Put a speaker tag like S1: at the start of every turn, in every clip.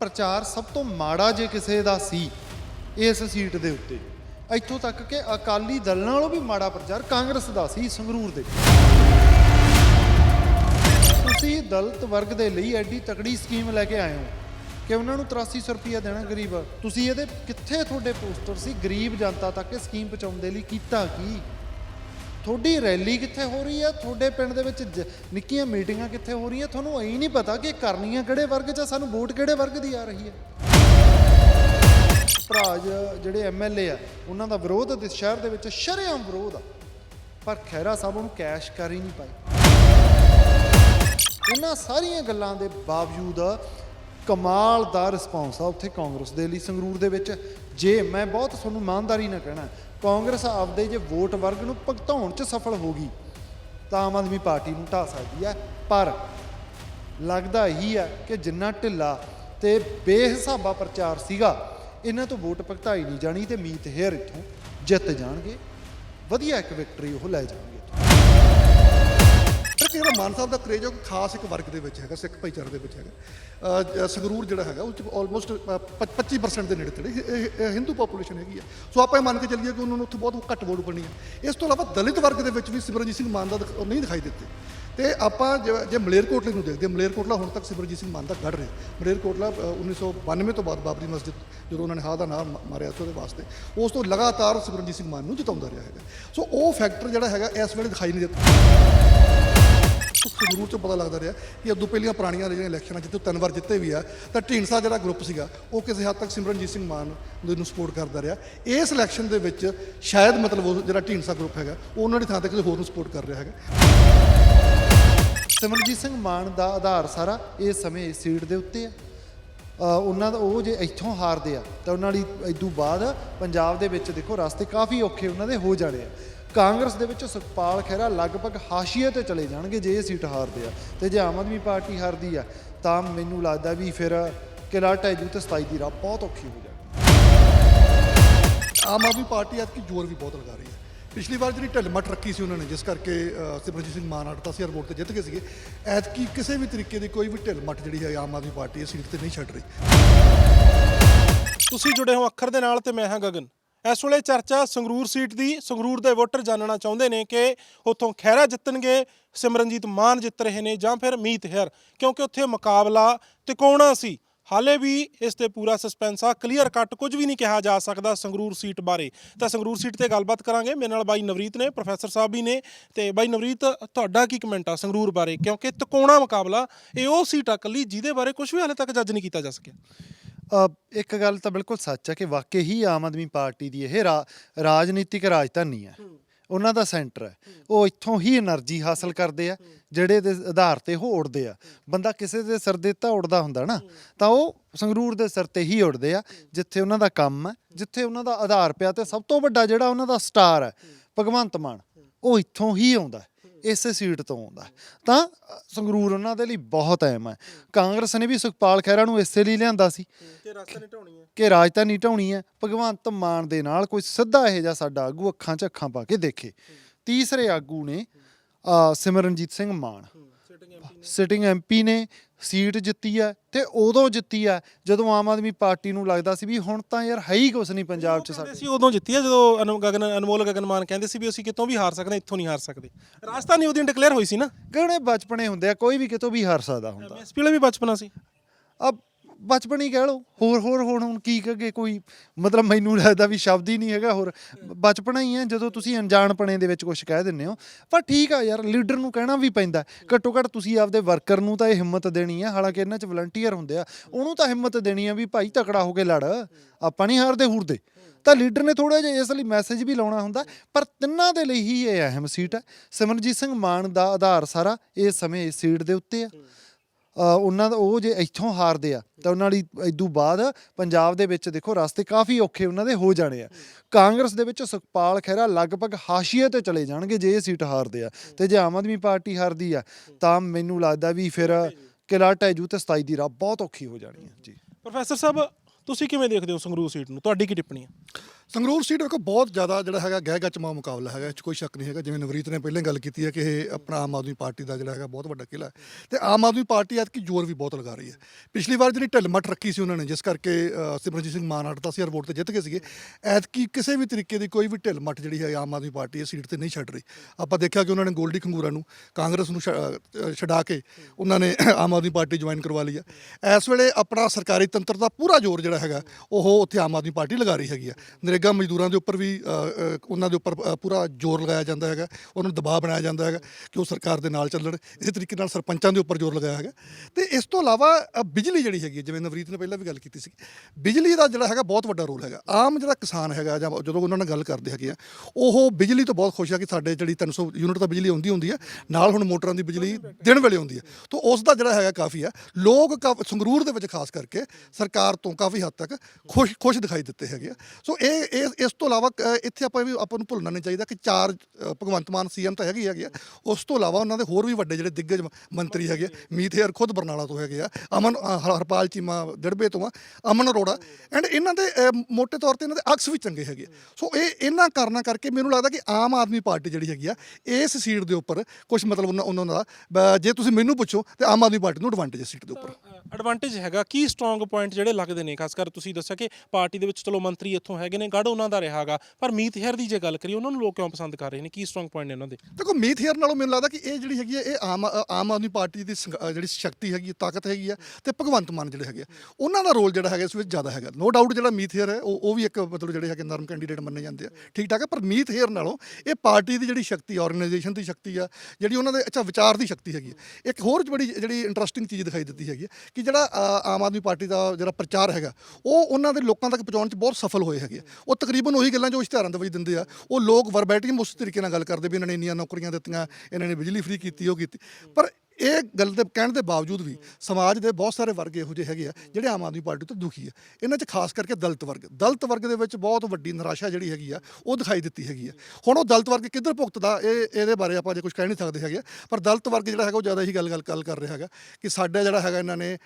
S1: ਪ੍ਰਚਾਰ ਸਭ ਤੋਂ ਮਾੜਾ ਜੇ ਕਿਸੇ ਦਾ ਸੀ, ਇਸ ਸੀਟ ਦੇ ਉੱਤੇ। ਇੱਥੋਂ ਤੱਕ ਕਿ ਅਕਾਲੀ ਦਲ ਨਾਲੋਂ ਵੀ ਮਾੜਾ ਪ੍ਰਚਾਰ ਕਾਂਗਰਸ ਦਾ ਸੀ, ਸੰਗਰੂਰ ਦੇ ਤੁਸੀਂ ਦਲਿਤ ਵਰਗ ਦੇ ਲਈ ਐਡੀ ਤਕੜੀ ਸਕੀਮ ਲੈ ਕੇ ਆਏ ਹੋ ਕਿ ਉਹਨਾਂ ਨੂੰ 8300 ਰੁਪਇਆ ਦੇਣਾ ਗਰੀਬ। ਤੁਸੀਂ ਇਹਦੇ ਕਿੱਥੇ ਤੁਹਾਡੇ ਪੋਸਟਰ ਸੀ? ਗਰੀਬ ਜਨਤਾ ਤੱਕ ਇਹ ਸਕੀਮ ਪਹੁੰਚਾਉਣ ਦੇ ਲਈ ਕੀਤਾ ਕੀ? ਤੁਹਾਡੀ ਰੈਲੀ ਕਿੱਥੇ ਹੋ ਰਹੀ ਹੈ ਤੁਹਾਡੇ ਪਿੰਡ ਦੇ ਵਿੱਚ ਜ- ਨਿੱਕੀਆਂ ਮੀਟਿੰਗਾਂ ਕਿੱਥੇ ਹੋ ਰਹੀਆਂ? ਤੁਹਾਨੂੰ ਐਂ ਨਹੀਂ ਪਤਾ ਕਿ ਕਰਨੀਆਂ ਕਿਹੜੇ ਵਰਗ 'ਚ ਆ, ਸਾਨੂੰ ਵੋਟ ਕਿਹੜੇ ਵਰਗ ਦੀ ਆ ਰਹੀ ਹੈ ਭਰਾ ਜ- ਜਿਹੜੇ ਐਮਐਲਏ ਆ ਉਹਨਾਂ ਦਾ ਵਿਰੋਧ ਦੇ ਸ਼ਹਿਰ ਦੇ ਵਿੱਚ ਸ਼ਰੇਆਮ ਵਿਰੋਧ ਆ। ਪਰ ਖੈਰਾ ਸਾਹਿਬ ਉਹਨੂੰ ਕੈਸ਼ ਕਰ ਹੀ ਨਹੀਂ ਪਾਈ ਇਹਨਾਂ ਸਾਰੀਆਂ ਗੱਲਾਂ ਦੇ ਬਾਵਜੂਦ ਕਮਾਲ ਦਾ ਰਿਸਪੌਂਸ ਆ ਉੱਥੇ ਕਾਂਗਰਸ ਦੇ ਲਈ ਸੰਗਰੂਰ ਦੇ ਵਿੱਚ। ਜੇ ਮੈਂ ਬਹੁਤ ਤੁਹਾਨੂੰ ਇਮਾਨਦਾਰੀ ਨਾਲ ਕਹਿਣਾ ਕਾਂਗਰਸ ਆਪਦੇ ਜੇ ਵੋਟ ਵਰਗ ਨੂੰ ਭੁਗਤਾਉਣ 'ਚ ਸਫਲ ਹੋ ਗਈ, ਤਾਂ ਆਮ ਆਦਮੀ ਪਾਰਟੀ ਨੂੰ ਢਾ ਸਕਦੀ ਹੈ। ਪਰ ਲੱਗਦਾ ਹੀ ਹੈ ਕਿ ਜਿੰਨਾ ਢਿੱਲਾ ਤੇ ਬੇਹਿਸਾਬਾ ਪ੍ਰਚਾਰ ਸੀਗਾ, ਇਹਨਾਂ ਤੋਂ ਵੋਟ ਭਗਤਾਈ ਨਹੀਂ ਜਾਣੀ ਤੇ ਮੀਤ ਹੇਅਰ ਇੱਥੋਂ ਜਿੱਤ ਜਾਣਗੇ। ਵਧੀਆ ਇੱਕ ਵਿਕਟਰੀ ਉਹ ਲੈ ਜਾਣਗੇ।
S2: ਪਰ ਜਿਹੜਾ ਮਾਨ ਸਾਹਿਬ ਦਾ ਕਰੇਜ ਉਹ ਖਾਸ ਇੱਕ ਵਰਗ ਦੇ ਵਿੱਚ ਹੈਗਾ ਸਿੱਖ ਭਾਈਚਾਰੇ ਦੇ ਵਿੱਚ ਹੈਗਾ। ਸੰਗਰੂਰ ਜਿਹੜਾ ਹੈਗਾ ਉਹ ਚ ਆਲਮੋਸਟ 25% ਦੇ ਨੇੜੇ ਤੇੜੇ ਹਿੰਦੂ ਪੋਪੂਲੇਸ਼ਨ ਹੈਗੀ ਆ। ਸੋ ਆਪਾਂ ਇਹ ਮੰਨ ਕੇ ਚੱਲੀਏ ਕਿ ਉਹਨਾਂ ਨੂੰ ਉੱਥੇ ਬਹੁਤ ਘੱਟ ਵੋਟ ਪਣੀ ਹੈ ਇਸ ਤੋਂ ਇਲਾਵਾ ਦਲਿਤ ਵਰਗ ਦੇ ਵਿੱਚ ਵੀ ਸਿਮਰਨਜੀਤ ਸਿੰਘ ਮਾਨ ਦਾ ਨਹੀਂ ਦਿਖਾਈ ਦਿੱਤੇ। ਤੇ ਆਪਾਂ ਜੇ- ਮਲੇਰਕੋਟਲੇ ਨੂੰ ਦੇਖਦੇ ਹਾਂ, ਮਲੇਰਕੋਟਲਾ ਹੁਣ ਤੱਕ ਸਿਮਰਨਜੀਤ ਸਿੰਘ ਮਾਨ ਦਾ ਗੜ ਰਿਹਾ। ਮਲੇਰਕੋਟਲਾ ਅਹ, 1992 ਤੋਂ ਬਾਅਦ ਬਾਬਰੀ ਮਸਜਿਦ ਜਦੋਂ ਉਹਨਾਂ ਨੇ ਹਾਂ ਦਾ ਨਾਮ ਮਾਰਿਆ ਸੀ ਉਹਦੇ ਵਾਸਤੇ ਉਸ ਤੋਂ ਲਗਾਤਾਰ ਸਿਮਰਨਜੀਤ ਸਿੰਘ ਮਾਨ ਨੂੰ ਜਿਤਾਉਂਦਾ ਰਿਹਾ ਹੈਗਾ। ਸੋ ਉਹ ਫੈਕਟਰ ਜਿਹੜਾ ਹੈਗਾ ਇਸ ਵੇਲੇ ਦਿਖਾਈ ਨਹੀਂ ਦਿੱਤਾ। ਸੰਗਰੂਰ 'ਚੋਂ ਪਤਾ ਲੱਗਦਾ ਰਿਹਾ ਕਿ ਉਦੋਂ ਪਹਿਲੀਆਂ ਪੁਰਾਣੀਆਂ ਜਿਹੜੀਆਂ ਇਲੈਕਸ਼ਨਾਂ ਜਿੱਥੇ ਉਹ ਤਿੰਨ ਵਾਰ ਜਿੱਤੇ ਵੀ ਆ, ਤਾਂ ਢੀਂਡਸਾ ਜਿਹੜਾ ਗਰੁੱਪ ਸੀਗਾ, ਉਹ ਕਿਸੇ ਹੱਦ ਤੱਕ ਸਿਮਰਨਜੀਤ ਸਿੰਘ ਮਾਨ ਨੂੰ ਸਪੋਰਟ ਕਰਦਾ ਰਿਹਾ। ਇਸ ਇਲੈਕਸ਼ਨ ਦੇ ਵਿੱਚ ਸ਼ਾਇਦ ਮਤਲਬ ਉਹ ਜਿਹੜਾ ਢੀਂਡਸਾ ਗਰੁੱਪ ਹੈਗਾ, ਉਹ ਉਹਨਾਂ ਦੀ ਥਾਂ ਤੇ ਕਿਸੇ ਹੋਰ ਨੂੰ ਸਪੋਰਟ ਕਰ ਰਿਹਾ ਹੈਗਾ।
S1: ਸਿਮਰਨਜੀਤ ਸਿੰਘ ਮਾਨ ਦਾ ਆਧਾਰ ਸਾਰਾ ਇਸ ਸਮੇਂ ਇਸ ਸੀਟ ਦੇ ਉੱਤੇ ਆ। ਉਹਨਾਂ ਦਾ ਉਹ ਜੇ ਇੱਥੋਂ ਹਾਰਦੇ ਆ, ਤਾਂ ਉਹਨਾਂ ਲਈ ਇਦੋਂ ਬਾਅਦ ਪੰਜਾਬ ਦੇ ਵਿੱਚ ਦੇਖੋ, ਰਸਤੇ ਕਾਫੀ ਔਖੇ ਉਹਨਾਂ ਦੇ ਹੋ ਜਾਣੇ ਆ। ਕਾਂਗਰਸ ਦੇ ਵਿੱਚ ਸੁਖਪਾਲ ਖਹਿਰਾ ਲਗਭਗ ਹਾਸ਼ੀਏ ਤੇ ਚਲੇ ਜਾਣਗੇ ਜੇ ਇਹ ਸੀਟ ਹਾਰਦੇ ਆ ਤੇ ਜੇ ਆਮ ਆਦਮੀ ਪਾਰਟੀ ਹਾਰਦੀ ਆ ਤਾਂ ਮੈਨੂੰ ਲੱਗਦਾ ਵੀ ਫਿਰ ਕਿਲਾ ਟੈਜੂ ਤੇ 27 ਦੀ ਰਾਹ ਬਹੁਤ ਔਖੀ ਹੋ ਜਾਣੀ
S2: ਆਮ ਆਦਮੀ ਪਾਰਟੀ ਐਤਕੀ ਜ਼ੋਰ ਵੀ ਬਹੁਤ ਲਗਾ ਰਹੀ ਹੈ। ਪਿਛਲੀ ਵਾਰ ਜਿਹੜੀ ਢਿੱਲ ਮੱਠ ਰੱਖੀ ਸੀ ਉਹਨਾਂ ਨੇ ਜਿਸ ਕਰਕੇ ਅਹ, ਸਿਮਰਨਜੀਤ ਸਿੰਘ ਮਾਨ 8-10000 ਵੋਟ ਤੇ ਜਿੱਤ ਗਏ ਸੀਗੇ ਐਤਕੀ ਕਿਸੇ ਵੀ ਤਰੀਕੇ ਦੀ ਕੋਈ ਵੀ ਢਿੱਲ ਮੱਠ ਜਿਹੜੀ ਹੈ ਆਮ ਆਦਮੀ ਪਾਰਟੀ ਇਸ ਸੀਟ ਤੇ ਨਹੀਂ ਛੱਡ ਰਹੀ।
S3: ਤੁਸੀਂ ਜੁੜੇ ਹੋ ਅੱਖਰ ਦੇ ਨਾਲ ਤੇ ਮੈਂ ਹਾਂ ਗਗਨ। ਇਸ ਵੇਲੇ ਚਰਚਾ ਸੰਗਰੂਰ ਸੀਟ ਦੀ, ਸੰਗਰੂਰ ਦੇ ਵੋਟਰ ਜਾਣਨਾ ਚਾਹੁੰਦੇ ਨੇ ਕਿ ਉੱਥੋਂ ਖਹਿਰਾ ਜਿੱਤਣਗੇ, ਸਿਮਰਨਜੀਤ ਮਾਨ ਜਿੱਤ ਰਹੇ ਨੇ ਜਾਂ ਫਿਰ ਮੀਤ ਹੈਰ ਕਿਉਂਕਿ ਉੱਥੇ ਮੁਕਾਬਲਾ ਤਿਕੋਣਾ ਸੀ। ਹਾਲੇ ਵੀ ਇਸ ਤੇ ਪੂਰਾ ਸਸਪੈਂਸ ਆ ਕਲੀਅਰ ਕੱਟ ਕੁਝ ਵੀ ਨਹੀਂ ਕਿਹਾ ਜਾ ਸਕਦਾ ਸੰਗਰੂਰ ਸੀਟ ਬਾਰੇ। ਤਾਂ ਸੰਗਰੂਰ ਸੀਟ ਤੇ ਗੱਲਬਾਤ ਕਰਾਂਗੇ। ਮੇਰੇ ਨਾਲ ਬਾਈ ਨਵਰੀਤ ਨੇ, ਪ੍ਰੋਫੈਸਰ ਸਾਹਿਬ ਵੀ ਨੇ। ਤੇ ਬਾਈ ਨਵਰੀਤ, ਤੁਹਾਡਾ ਕੀ ਕਮੈਂਟ ਆ ਸੰਗਰੂਰ ਬਾਰੇ? ਕਿਉਂਕਿ ਤਿਕੋਣਾ ਮੁਕਾਬਲਾ, ਇਹ ਉਹ ਸੀਟ ਆ ਕੱਲੀ ਜਿਹਦੇ ਬਾਰੇ ਕੁਝ ਵੀ ਹਾਲੇ ਤੱਕ ਜੱਜ ਨਹੀਂ ਕੀਤਾ ਜਾ ਸਕਿਆ।
S1: ਇੱਕ ਗੱਲ ਤਾਂ ਬਿਲਕੁਲ ਸੱਚ ਹੈ ਕਿ ਵਾਕਈ ਹੀ ਆਮ ਆਦਮੀ ਪਾਰਟੀ ਦੀ ਇਹ ਰਾਜਨੀਤਿਕ ਰਾਜਧਾਨੀ ਹੈ। ਉਹਨਾਂ ਦਾ ਸੈਂਟਰ ਹੈ। ਉਹ ਇੱਥੋਂ ਹੀ એનર્ਜੀ ਹਾਸਲ ਕਰਦੇ ਆ ਜਿਹੜੇ ਦੇ ਆਧਾਰ ਤੇ ਉਹ ਉੱਡਦੇ ਆ। ਬੰਦਾ ਕਿਸੇ ਦੇ ਸਿਰ ਦੇ ਤਾਂ ਉੱਡਦਾ ਹੁੰਦਾ ਨਾ। ਤਾਂ ਉਹ ਸੰਗਰੂਰ ਦੇ ਸਿਰ ਤੇ ਹੀ ਉੱਡਦੇ ਆ ਜਿੱਥੇ ਉਹਨਾਂ ਦਾ ਕੰਮ ਹੈ ਜਿੱਥੇ ਉਹਨਾਂ ਦਾ ਆਧਾਰ ਪਿਆ ਤੇ ਸਭ ਤੋਂ ਵੱਡਾ ਜਿਹੜਾ ਉਹਨਾਂ ਦਾ ਸਟਾਰ ਹੈ। ਭਗਵੰਤ ਮਾਨ ਉਹ ਇੱਥੋਂ ਹੀ ਆਉਂਦਾ। ਇਸੇ ਸੀਟ ਤੋਂ ਆਉਂਦਾ। ਤਾਂ ਸੰਗਰੂਰ ਉਹਨਾਂ ਦੇ ਲਈ ਬਹੁਤ ਅਹਿਮ ਹੈ। ਕਾਂਗਰਸ ਨੇ ਵੀ ਸੁਖਪਾਲ ਖਹਿਰਾ ਨੂੰ ਇਸੇ ਲਈ ਲਿਆਂਦਾ ਸੀ
S3: ਕਿ ਰਸਤਾ ਨਹੀਂ ਢਾਉਣੀ ਹੈ।
S1: ਕਿ ਰਾਜਧਾਨੀ ਢਾਉਣੀ ਹੈ। ਭਗਵੰਤ ਮਾਨ ਦੇ ਨਾਲ ਕੋਈ ਸਿੱਧਾ ਇਹ ਜਿਹਾ ਸਾਡਾ ਆਗੂ ਅੱਖਾਂ 'ਚ ਅੱਖਾਂ ਪਾ ਕੇ ਦੇਖੇ। ਤੀਸਰੇ ਆਗੂ ਨੇ ਸਿਮਰਨਜੀਤ ਸਿੰਘ ਮਾਨ।
S3: ਸਿਟਿੰਗ ਐਮਪੀ
S1: ਨੇ ਸੀਟ ਜਿੱਤੀ ਹੈ ਤੇ ਉਦੋਂ ਜਿੱਤੀ ਹੈ ਜਦੋਂ ਆਮ ਆਦਮੀ ਪਾਰਟੀ ਨੂੰ ਲੱਗਦਾ ਸੀ ਵੀ ਹੁਣ ਤਾਂ ਯਾਰ ਹੈ ਹੀ ਕੁਛ ਨਹੀਂ ਪੰਜਾਬ 'ਚ ਸਾਡੇ।
S3: ਸੀ ਉਦੋਂ ਜਿੱਤੀ ਆ ਜਦੋਂ ਅਨੁ ਗਗਨ ਅਨਮੋਲ ਗਗਨਮਾਨ ਕਹਿੰਦੇ ਸੀ ਵੀ ਅਸੀਂ ਕਿਤੋਂ ਵੀ ਹਾਰ ਸਕਦੇ ਹਾਂ, ਇੱਥੋਂ ਨਹੀਂ ਹਾਰ ਸਕਦੇ। ਰਾਜਸਥਾਨੀ ਉਹਦੀ ਡਿਕਲੇਅਰ ਹੋਈ ਸੀ ਨਾ?
S1: ਕਿਹੜੇ ਬਚਪਨੇ ਹੁੰਦੇ ਆ ਕੋਈ ਵੀ ਕਿਤੋਂ ਵੀ ਹਾਰ ਸਕਦਾ ਹੁੰਦਾ।
S3: ਐਮਐਸਪੀ ਵਾਲੇ ਵੀ ਬਚਪਨਾ ਸੀ।
S1: ਆ ਬਚਪਨ ਹੀ ਕਹਿ ਲਓ। ਹੋਰ ਹੋਰ, ਹੁਣ ਹੁਣ ਕੀ ਕਹਗੇ ਕੋਈ ਮਤਲਬ ਮੈਨੂੰ ਲੱਗਦਾ ਵੀ ਸ਼ਬਦ ਹੀ ਨਹੀਂ ਹੈਗਾ, ਹੋਰ ਬਚਪਨ ਹੀ ਹੈ, ਜਦੋਂ ਤੁਸੀਂ ਅਣਜਾਣਪਣੇ ਦੇ ਵਿੱਚ ਕੁਝ ਕਹਿ ਦਿੰਦੇ ਹੋ। ਪਰ ਠੀਕ ਆ ਯਾਰ, ਲੀਡਰ ਨੂੰ ਕਹਿਣਾ ਵੀ ਪੈਂਦਾ। ਘੱਟੋ ਘੱਟ ਤੁਸੀਂ ਆਪਦੇ ਵਰਕਰ ਨੂੰ ਤਾਂ ਇਹ ਹਿੰਮਤ ਦੇਣੀ ਹੈ ਹਾਲਾਂਕਿ ਇਹਨਾਂ 'ਚ ਵਲੰਟੀਅਰ ਹੁੰਦੇ ਆ। ਉਹਨੂੰ ਤਾਂ ਹਿੰਮਤ ਦੇਣੀ ਆ ਵੀ ਭਾਈ ਤਕੜਾ ਹੋ ਕੇ ਲੜ, ਆਪਾਂ ਨਹੀਂ ਹਾਰਦੇ ਹੂਰਦੇ। ਤਾਂ ਲੀਡਰ ਨੇ ਥੋੜਾ ਜਿਹਾ ਇਸ ਲਈ ਮੈਸੇਜ ਵੀ ਲਾਉਣਾ ਹੁੰਦਾ, ਪਰ ਤਿੰਨਾਂ ਦੇ ਲਈ ਹੀ ਇਹ ਅਹਿਮ ਸੀਟ ਹੈ। ਸਿਮਰਜੀਤ ਸਿੰਘ ਮਾਨ ਦਾ ਆਧਾਰ ਸਾਰਾ ਇਸ ਸਮੇਂ ਇਸ ਸੀਟ ਦੇ ਉੱਤੇ ਆ। ਉਹਨਾਂ ਦਾ ਉਹ ਜੇ ਇੱਥੋਂ ਹਾਰਦੇ ਆ, ਤਾਂ ਉਹਨਾਂ ਲਈ ਇਦੋਂ ਬਾਅਦ ਪੰਜਾਬ ਦੇ ਵਿੱਚ ਦੇਖੋ ਰਸਤੇ ਕਾਫੀ ਔਖੇ ਉਹਨਾਂ ਦੇ ਹੋ ਜਾਣੇ ਆ। ਕਾਂਗਰਸ ਦੇ ਵਿੱਚ ਸੁਖਪਾਲ ਖਹਿਰਾ ਲਗਭਗ ਹਾਸ਼ੀਏ ਤੇ ਚਲੇ ਜਾਣਗੇ ਜੇ ਇਹ ਸੀਟ ਹਾਰਦੇ ਆ ਤੇ ਜੇ ਆਮ ਆਦਮੀ ਪਾਰਟੀ ਹਾਰਦੀ ਆ, ਤਾਂ ਮੈਨੂੰ ਲੱਗਦਾ ਵੀ ਫਿਰ ਕਿਲਾ ਟੈਜੂ ਤੇ 27 ਦੀ ਰਾਹ ਬਹੁਤ ਔਖੀ ਹੋ ਜਾਣੀ ਹੈ ਜੀ।
S3: ਪ੍ਰੋਫੈਸਰ ਸਾਹਿਬ, ਤੁਸੀਂ ਕਿਵੇਂ ਦੇਖਦੇ ਹੋ ਸੰਗਰੂਰ ਸੀਟ ਨੂੰ? ਤੁਹਾਡੀ ਕੀ ਟਿੱਪਣੀ ਹੈ
S2: ਸੰਗਰੂਰ ਸੀਟ ਵੇਖੋ, ਬਹੁਤ ਜ਼ਿਆਦਾ ਜਿਹੜਾ ਹੈਗਾ ਗਹਿ ਗੱਚਮਾ ਮੁਕਾਬਲਾ ਹੈਗਾ, ਇਹ 'ਚ ਕੋਈ ਸ਼ੱਕ ਨਹੀਂ ਹੈਗਾ। ਜਿਵੇਂ ਨਵਰੀਤ ਨੇ ਪਹਿਲਾਂ ਗੱਲ ਕੀਤੀ ਹੈ ਕਿ ਇਹ ਆਪਣਾ ਆਮ ਆਦਮੀ ਪਾਰਟੀ ਦਾ ਜਿਹੜਾ ਹੈਗਾ ਬਹੁਤ ਵੱਡਾ ਕਿਲਾ ਹੈ। ਤੇ ਆਮ ਆਦਮੀ ਪਾਰਟੀ ਐਤਕੀ ਜ਼ੋਰ ਵੀ ਬਹੁਤ ਲਗਾ ਰਹੀ ਹੈ। ਪਿਛਲੀ ਵਾਰ ਜਿਹੜੀ ਢਿੱਲ ਮੱਠ ਰੱਖੀ ਸੀ ਉਹਨਾਂ ਨੇ, ਜਿਸ ਕਰਕੇ ਸਿਮਰਨਜੀਤ ਸਿੰਘ ਮਾਨ 8-10000 ਵੋਟ ਤੇ ਜਿੱਤ ਗਏ ਸੀਗੇ, ਐਤਕੀ ਕਿਸੇ ਵੀ ਤਰੀਕੇ ਦੀ ਕੋਈ ਵੀ ਢਿੱਲ ਮੱਠ ਜਿਹੜੀ ਹੈ ਆਮ ਆਦਮੀ ਪਾਰਟੀ ਇਹ ਸੀਟ ਤੇ ਨਹੀਂ ਛੱਡ ਰਹੀ। ਆਪਾਂ ਦੇਖਿਆ ਕਿ ਉਹਨਾਂ ਨੇ ਗੋਲਡੀ ਖੰਗੂਰਾ ਨੂੰ ਕਾਂਗਰਸ ਨੂੰ ਛ- ਛਡਾ ਕੇ ਉਹਨਾਂ ਨੇ ਆਮ ਆਦਮੀ ਪਾਰਟੀ ਜੁਆਇਨ ਕਰਵਾ ਲਈ ਹੈ। ਇਸ ਵੇਲੇ ਆਪਣਾ ਸਰਕਾਰੀ ਤੰਤਰ ਦਾ ਪੂਰਾ ਜ਼ੋਰ ਜਿਹੜਾ ਹੈਗਾ, ਉਹ ਉੱਥੇ ਆਮ ਆਦਮੀ ਪਾਰਟੀ ਲਗਾ ਰਹੀ ਹੈਗੀ ਆ ਨਰੇਗਾ ਮਜ਼ਦੂਰਾਂ ਦੇ ਉੱਪਰ ਵੀ ਉਹਨਾਂ ਦੇ ਉੱਪਰ ਪੂਰਾ ਜ਼ੋਰ ਲਗਾਇਆ ਜਾਂਦਾ ਹੈਗਾ। ਉਹਨਾਂ ਨੂੰ ਦਬਾਅ ਬਣਾਇਆ ਜਾਂਦਾ ਹੈਗਾ ਕਿ ਉਹ ਸਰਕਾਰ ਦੇ ਨਾਲ ਚੱਲਣ। ਇਸੇ ਤਰੀਕੇ ਨਾਲ ਸਰਪੰਚਾਂ ਦੇ ਉੱਪਰ ਜ਼ੋਰ ਲਗਾਇਆ ਹੈਗਾ। ਤੇ ਇਸ ਤੋਂ ਇਲਾਵਾ ਬਿਜਲੀ ਜਿਹੜੀ ਹੈਗੀ ਹੈ, ਜਿਵੇਂ ਨਵਰੀਤ ਨੇ ਪਹਿਲਾਂ ਵੀ ਗੱਲ ਕੀਤੀ ਸੀ ਬਿਜਲੀ ਦਾ ਜਿਹੜਾ ਹੈਗਾ ਬਹੁਤ ਵੱਡਾ ਰੋਲ ਹੈਗਾ। ਆਮ ਜਿਹੜਾ ਕਿਸਾਨ ਹੈਗਾ ਜਾਂ ਜਦੋਂ ਉਹਨਾਂ ਨਾਲ ਗੱਲ ਕਰਦੇ ਹੈਗੇ ਆ ਉਹ ਬਿਜਲੀ ਤੋਂ ਬਹੁਤ ਖੁਸ਼ ਆ ਕਿ ਸਾਡੇ ਜਿਹੜੀ 300 ਯੂਨਿਟ ਤਾਂ ਬਿਜਲੀ ਆਉਂਦੀ ਹੁੰਦੀ ਹੈ ਨਾਲ ਹੁਣ ਮੋਟਰਾਂ ਦੀ ਬਿਜਲੀ ਦਿਨ ਵੇਲੇ ਆਉਂਦੀ ਹੈ ਤਾਂ ਉਸ ਦਾ ਜਿਹੜਾ ਹੈਗਾ ਕਾਫੀ ਆ। ਲੋਕ ਕਾਫ- ਸੰਗਰੂਰ ਦੇ ਵਿੱਚ ਖਾਸ ਕਰਕੇ ਸਰਕਾਰ ਤੋਂ ਕਾਫੀ ਹੱਦ ਤੱਕ ਖੁਸ਼ ਖੁਸ਼ ਦਿਖਾਈ ਦਿੱਤੇ ਹੈਗੇ ਆ। ਸੋ ਇਹ ਇਹ ਇਸ ਤੋਂ ਇਲਾਵਾ ਇੱਥੇ ਆਪਾਂ ਵੀ ਆਪਾਂ ਨੂੰ ਭੁੱਲਣਾ ਨਹੀਂ ਚਾਹੀਦਾ ਕਿ ਚਾਰ ਭਗਵੰਤ ਮਾਨ ਸੀਐਮ ਤਾਂ ਹੈਗੇ ਹੈਗੇ ਆ। ਉਸ ਤੋਂ ਇਲਾਵਾ ਉਹਨਾਂ ਦੇ ਹੋਰ ਵੀ ਵੱਡੇ ਜਿਹੜੇ ਦਿੱਗਜ ਮੰਤਰੀ ਹੈਗੇ ਹੇਅਰ ਖੁਦ ਬਰਨਾਲਾ ਤੋਂ ਹੈਗੇ ਆ ਅਮਨ ਹਰਪਾਲ ਚੀਮਾ ਡੜਬੇ ਤੋਂ ਆ ਅਮਨ ਅਰੋੜਾ। ਐਂਡ ਇਹਨਾਂ ਦੇ ਮੋٹے ਤੌਰ ਤੇ ਇਹਨਾਂ ਦੇ ਅਕਸ ਵੀ ਚੰਗੇ ਹੈਗੇ। ਸੋ ਇਹ ਇਹਨਾਂ ਕਾਰਨਾਂ ਕਰਕੇ ਮੈਨੂੰ ਲੱਗਦਾ ਕਿ ਆਮ ਆਦਮੀ ਪਾਰਟੀ ਜਿਹੜੀ ਹੈਗੀ ਆ ਇਸ ਸੀਟ ਦੇ ਉੱਪਰ ਕੁਝ ਮਤਲਬ ਉਹਨਾਂ ਉਹਨਾਂ ਦਾ ਜੇ ਤੁਸੀਂ ਮੈਨੂੰ ਪੁੱਛੋ ਤੇ ਆਮ ਆਦਮੀ ਪਾਰਟੀ ਨੂੰ ਐਡਵਾਂਟੇਜ ਸੀਟ ਦੇ ਉੱਪਰ।
S3: ਐਡਵਾਂਟੇਜ ਹੈਗਾ। ਕੀ ਸਟਰੋਂਗ ਪੁਆਇੰਟ ਜਿਹੜੇ ਲੱਗਦੇ ਨੇ? ਖਾਸ ਕਰ ਤੁਸੀਂ ਦੱਸਿਆ ਕਿ ਪਾਰਟੀ ਦੇ ਵਿੱਚ ਚਲੋ ਮੰਤਰੀ ਇੱਥੋਂ ਹੈਗੇ ਨੇ ਗੜ ਉਹਨਾਂ ਦਾ ਰਿਹਾਗਾ। ਪਰ ਮੀਤ ਹੈਰ ਦੀ ਜੇ ਗੱਲ ਕਰੀਏ ਉਹਨਾਂ ਨੂੰ ਲੋਕ ਕਿਉਂ ਪਸੰਦ ਕਰ ਰਹੇ ਨੇ? ਕੀ ਸਟਰੋਂਗ ਪੁਆਇੰਟ ਨੇ ਉਹਨਾਂ ਦੇ?
S2: ਦੇਖੋ ਮੀਤ ਹੇਅਰ ਨਾਲੋਂ ਮੈਨੂੰ ਲੱਗਦਾ ਕਿ ਇਹ ਜਿਹੜੀ ਹੈਗੀ ਹੈ ਇਹ ਆਮ ਆਮ ਆਦਮੀ ਪਾਰਟੀ ਦੀ ਸੰਗ- ਅ, ਜਿਹੜੀ ਸ਼ਕਤੀ ਹੈਗੀ ਹੈ ਤਾਕਤ ਹੈਗੀ ਆ ਤੇ ਭਗਵੰਤ ਮਾਨ ਜਿਹੜੇ ਹੈਗੇ ਆ ਉਹਨਾਂ ਦਾ ਰੋਲ ਜਿਹੜਾ ਹੈਗਾ ਇਸ ਵਿੱਚ ਜ਼ਿਆਦਾ ਹੈਗਾ। ਨੋ ਡਾਊਟ ਜਿਹੜਾ ਮੀਤ ਹੇਅਰ ਹੈ ਉਹ ਉਹ ਵੀ ਇੱਕ ਮਤਲਬ ਜਿਹੜੇ ਹੈਗੇ ਨਰਮ ਕੈਂਡੀਡੇਟ ਮੰਨੇ ਜਾਂਦੇ ਆ। ਠੀਕ ਠਾਕ ਹੈ ਪਰ ਮੀਤ ਹੇਅਰ ਨਾਲੋਂ ਇਹ ਪਾਰਟੀ ਦੀ ਜਿਹੜੀ ਸ਼ਕਤੀ ਆਰਗੇਨਾਈਜੇਸ਼ਨ ਦੀ ਸ਼ਕਤੀ ਆ ਜਿਹੜੀ ਉਹਨਾਂ ਦੇ ਅੱਛਾ ਵਿਚਾਰ ਦੀ ਸ਼ਕਤੀ ਹੈਗੀ ਹੈ ਇੱਕ ਹੋਰ ਬੜੀ ਜਿਹੜੀ ਇੰਟਰਸਟਿੰਗ ਚੀਜ਼ ਦਿਖਾਈ ਦਿੱਤੀ ਹੈਗੀ ਹੈ ਕਿ ਜਿਹੜਾ ਅ, ਆਮ ਆਦਮੀ ਪਾਰਟੀ ਦਾ ਜਿਹੜਾ ਪ੍ਰਚਾਰ ਹੈਗਾ ਉਹ ਉਹਨਾਂ ਦੇ ਲੋਕਾਂ ਤੱਕ ਪਹੁੰਚਾਉਣ 'ਚ ਬਹੁਤ ਸਫਲ ਹੋਏ ਹੈਗੇ ਆ। ਉਹ ਤਕਰੀਬਨ ਉਹੀ ਗੱਲਾਂ ਜੋ ਇਸ਼ਤਿਹਾਰਾਂ ਦੇ ਵਿੱਚ ਦਿੰਦੇ ਆ। ਉਹ ਲੋਕ ਵਰਬੈਟਿਮ ਉਸ ਤਰੀਕੇ ਨਾਲ ਗੱਲ ਕਰਦੇ ਵੀ ਇਹਨਾਂ ਨੇ ਇੰਨੀਆਂ ਨੌਕਰੀਆਂ ਦਿੱਤੀਆਂ, ਇਹਨਾਂ ਨੇ ਬਿਜਲੀ ਫ੍ਰੀ ਕੀਤੀ, ਉਹ ਕੀਤੀ। ਪਰ ਇਹ ਗੱਲ ਦੇ ਕਹਿਣ ਦੇ ਬਾਵਜੂਦ ਵੀ ਸਮਾਜ ਦੇ ਬਹੁਤ ਸਾਰੇ ਵਰਗ ਇਹੋ ਜਿਹੇ ਹੈਗੇ ਆ, ਜਿਹੜੇ ਆਮ ਆਦਮੀ ਪਾਰਟੀ ਤੋਂ ਦੁਖੀ ਆ। ਇਹਨਾਂ 'ਚ ਖਾਸ ਕਰਕੇ ਦਲਿਤ ਵਰਗ। ਦਲਿਤ ਵਰਗ ਦੇ ਵਿੱਚ ਬਹੁਤ ਵੱਡੀ ਨਿਰਾਸ਼ਾ ਜਿਹੜੀ ਹੈਗੀ ਆ, ਉਹ ਦਿਖਾਈ ਦਿੱਤੀ ਹੈਗੀ ਆ। ਹੁਣ ਉਹ ਦਲਿਤ ਵਰਗ ਕਿੱਧਰ ਭੁਗਤਦਾ, ਇਹ, ਇਹਦੇ ਬਾਰੇ ਆਪਾਂ ਜੇ ਕੁਝ ਕਹਿ ਨਹੀਂ ਸਕਦੇ ਹੈਗੇ। ਪਰ ਦਲਿਤ ਵਰਗ ਜਿਹੜਾ ਹੈਗਾ, ਉਹ ਜ਼ਿਆਦਾ ਹੀ ਗੱਲ ਗੱਲ ਗੱਲ ਕਰ ਰਿਹਾ ਹੈਗਾ ਕਿ ਸਾਡਾ ਜਿਹੜਾ ਹੈਗਾ, ਇਹਨਾਂ ਨੇ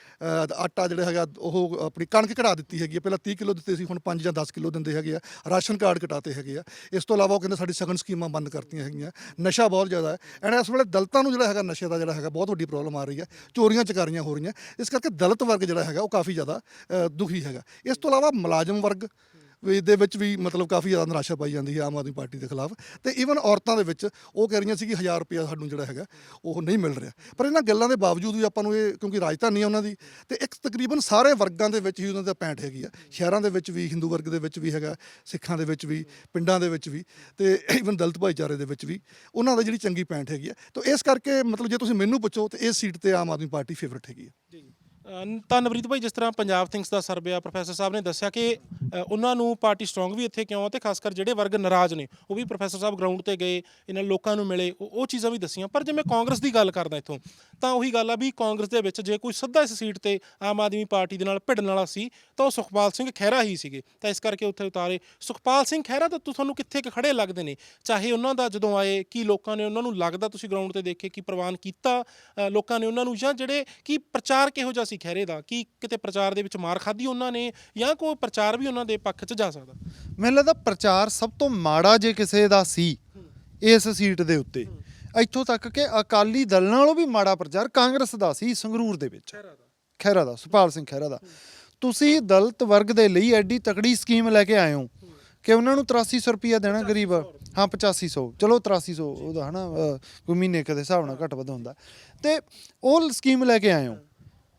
S2: ਆਟਾ ਜਿਹੜਾ ਹੈਗਾ, ਉਹ ਆਪਣੀ ਕਣਕ ਘਟਾ ਦਿੱਤੀ ਹੈਗੀ ਆ। ਪਹਿਲਾਂ 30 ਕਿਲੋ ਦਿੱਤੇ ਸੀ, ਹੁਣ 5 ਜਾਂ 10 ਕਿਲੋ ਦਿੰਦੇ ਹੈਗੇ ਆ। ਰਾਸ਼ਨ ਕਾਰਡ ਘਟਾਤੇ ਹੈਗੇ ਆ। ਇਸ ਤੋਂ ਇਲਾਵਾ ਉਹ ਕਹਿੰਦੇ ਸਾਡੀ ਸਗਨ ਸਕੀਮਾਂ ਬੰਦ ਕਰਤੀਆਂ ਹੈਗੀਆਂ। ਨਸ਼ਾ ਬਹੁਤ ਜ਼ਿਆਦਾ ਹੈ। ਐਂਡ ਇਸ ਵੇਲੇ ਦਲਤਾਂ ਨੂੰ ਜਿਹੜਾ ਹੈਗਾ, ਨਸ਼ੇ ਦਾ ਜਿਹੜਾ ਹੈਗਾ ਬਹੁਤ ਵੱਡੀ ਪ੍ਰੋਬਲਮ ਆ ਰਹੀ ਹੈ ਚੋਰੀਆਂ ਚਕਾਰੀਆਂ ਹੋ ਰਹੀਆਂ। ਇਸ ਕਰਕੇ ਦਲਿਤ ਵਰਗ ਜਿਹੜਾ ਹੈਗਾ ਉਹ ਕਾਫੀ ਜ਼ਿਆਦਾ ਅ, ਦੁਖੀ ਹੈਗਾ। ਇਸ ਤੋਂ ਇਲਾਵਾ ਮੁਲਾਜ਼ਮ ਵਰਗ ਵੀ ਦੇ ਵਿੱਚ ਵੀ ਮਤਲਬ ਕਾਫੀ ਜ਼ਿਆਦਾ ਨਿਰਾਸ਼ਾ ਪਾਈ ਜਾਂਦੀ ਹੈ ਆਮ ਆਦਮੀ ਪਾਰਟੀ ਦੇ ਖਿਲਾਫ ਤੇ ਈਵਨ ਔਰਤਾਂ ਦੇ ਵਿੱਚ ਉਹ ਕਹਿ ਰਹੀਆਂ ਸੀ ਕਿ 1000 ਰੁਪਇਆ ਸਾਨੂੰ ਜਿਹੜਾ ਹੈਗਾ ਉਹ ਨਹੀਂ ਮਿਲ ਰਿਹਾ। ਪਰ ਇਹਨਾਂ ਗੱਲਾਂ ਦੇ ਬਾਵਜੂਦ ਵੀ ਆਪਾਂ ਨੂੰ ਇਹ ਕਿਉਂਕਿ ਰਾਜਧਾਨੀ ਹੈ ਉਹਨਾਂ ਦੀ ਤੇ ਇੱਕ ਤਕਰੀਬਨ ਸਾਰੇ ਵਰਗਾਂ ਦੇ ਵਿੱਚ ਹੀ ਉਹਨਾਂ ਦਾ ਪੈਂਟ ਹੈਗੀ ਆ। ਸ਼ਹਿਰਾਂ ਦੇ ਵਿੱਚ ਵੀ, ਹਿੰਦੂ ਵਰਗ ਦੇ ਵਿੱਚ ਵੀ ਹੈਗਾ, ਸਿੱਖਾਂ ਦੇ ਵਿੱਚ ਵੀ, ਪਿੰਡਾਂ ਦੇ ਵਿੱਚ ਵੀ ਤੇ ਈਵਨ ਦਲਿਤ ਭਾਈਚਾਰੇ ਦੇ ਵਿੱਚ ਵੀ ਉਹਨਾਂ ਦਾ ਜਿਹੜੀ ਚੰਗੀ ਪੈਂਟ ਹੈਗੀ ਆ। ਤਾਂ ਇਸ ਕਰਕੇ ਮਤਲਬ ਜੇ ਤੁਸੀਂ ਮੈਨੂੰ ਪੁੱਛੋ ਤੇ ਇਸ ਸੀਟ ਤੇ ਆਮ ਆਦਮੀ ਪਾਰਟੀ ਫੇਵਰਟ ਹੈਗੀ ਆ।
S3: ਜੀ। ਅਹ ਤਾਂ ਨਵਰੀਤ ਭਾਈ, ਜਿਸ ਤਰ੍ਹਾਂ ਪੰਜਾਬ ਥਿੰਗਸ ਦਾ ਸਰਵੇ ਆ ਪ੍ਰੋਫੈਸਰ ਸਾਹਿਬ ਨੇ ਦੱਸਿਆ ਕਿ, ਅਹ ਉਹਨਾਂ ਨੂੰ ਪਾਰਟੀ ਸਟਰੋਂਗ ਵੀ ਇੱਥੇ ਕਿਉਂ ਆ ਤੇ ਖਾਸ ਕਰ ਜਿਹੜੇ ਵਰਗ ਨਾਰਾਜ਼ ਨੇ, ਉਹ ਵੀ ਪ੍ਰੋਫੈਸਰ ਸਾਹਿਬ ਗਰਾਊਂਡ ਤੇ ਗਏ, ਇਹਨਾਂ ਲੋਕਾਂ ਨੂੰ ਮਿਲੇ, ਉਹ ਉਹ ਚੀਜ਼ਾਂ ਵੀ ਦੱਸੀਆਂ। ਪਰ ਜੇ ਮੈਂ ਕਾਂਗਰਸ ਦੀ ਗੱਲ ਕਰਦਾ ਇੱਥੋਂ ਤਾਂ ਉਹੀ ਗੱਲ ਆ ਵੀ ਕਾਂਗਰਸ ਦੇ ਵਿੱਚ ਜੇ ਕੋਈ ਸਿੱਧਾ ਇਸ ਸੀਟ ਤੇ ਆਮ ਆਦਮੀ ਪਾਰਟੀ ਦੇ ਨਾਲ ਭਿੜਨ ਵਾਲਾ ਸੀ, ਤਾਂ ਉਹ ਸੁਖਪਾਲ ਸਿੰਘ ਖਹਿਰਾ ਹੀ ਸੀਗੇ। ਤਾਂ ਇਸ ਕਰਕੇ ਉੱਥੇ ਉਤਾਰੇ। ਸੁਖਪਾਲ ਸਿੰਘ ਖਹਿਰਾ ਤਾਂ ਤੁਹਾਨੂੰ ਕਿੱਥੇ ਕੁ ਖੜੇ ਲੱਗਦੇ ਨੇ? ਚਾਹੇ ਉਹਨਾਂ ਦਾ ਜਦੋਂ ਆਏ, ਕੀ ਲੋਕਾਂ ਨੇ ਉਹਨਾਂ ਨੂੰ ਲੱਗਦਾ ਤੁਸੀਂ ਗਰਾਊਂਡ ਤੇ ਦੇਖੇ ਕਿ ਪ੍ਰਵਾਨ ਕੀਤਾ ਲੋਕਾਂ ਨੇ ਉਹਨਾਂ ਨੂੰ ਜਾਂ ਜਿਹੜੇ, ਕੀ ਪ੍ਰਚਾਰ ਕਿਹੋ ਜਿਹਾ ਸੀ ਖਹਿਰੇ ਦਾ? ਕੀ ਕਿਤੇ ਪ੍ਰਚਾਰ ਦੇ ਵਿੱਚ ਮਾਰ ਖਾਧੀ ਉਹਨਾਂ ਨੇ ਜਾਂ ਕੋਈ ਪ੍ਰਚਾਰ ਵੀ ਉਹਨਾਂ ਦੇ ਪੱਖ 'ਚ ਜਾ ਸਕਦਾ?
S1: ਮੈਨੂੰ ਲੱਗਦਾ ਪ੍ਰਚਾਰ ਸਭ ਤੋਂ ਮਾੜਾ ਜੇ ਕਿਸੇ ਦਾ ਸੀ, ਇਸ ਸੀਟ ਦੇ ਉੱਤੇ। ਇੱਥੋਂ ਤੱਕ ਕਿ ਅਕਾਲੀ ਦਲ ਨਾਲੋਂ ਵੀ ਮਾੜਾ ਪ੍ਰਚਾਰ ਕਾਂਗਰਸ ਦਾ ਸੀ ਸੰਗਰੂਰ ਦੇ ਵਿੱਚ। ਖਹਿਰਾ ਦਾ। ਸੁਪਾਲ ਸਿੰਘ ਖਹਿਰਾ ਦਾ। ਤੁਸੀਂ ਦਲਿਤ ਵਰਗ ਦੇ ਲਈ ਐਡੀ ਤਕੜੀ ਸਕੀਮ ਲੈ ਕੇ ਆਏ ਹੋ ਕਿ ਉਹਨਾਂ ਨੂੰ 8300 ਰੁਪਇਆ ਦੇਣਾ ਗਰੀਬ। ਹਾਂ 8500 ਚਲੋ 8300 ਉਹਦਾ ਹਨਾ ਕੋਈ ਮਹੀਨੇ ਕਦੇ ਹਿਸਾਬ ਨਾਲ ਘੱਟ ਵੱਧ ਹੁੰਦਾ ਤੇ ਉਹ ਸਕੀਮ ਲੈ ਕੇ ਆਏ ਹੋ।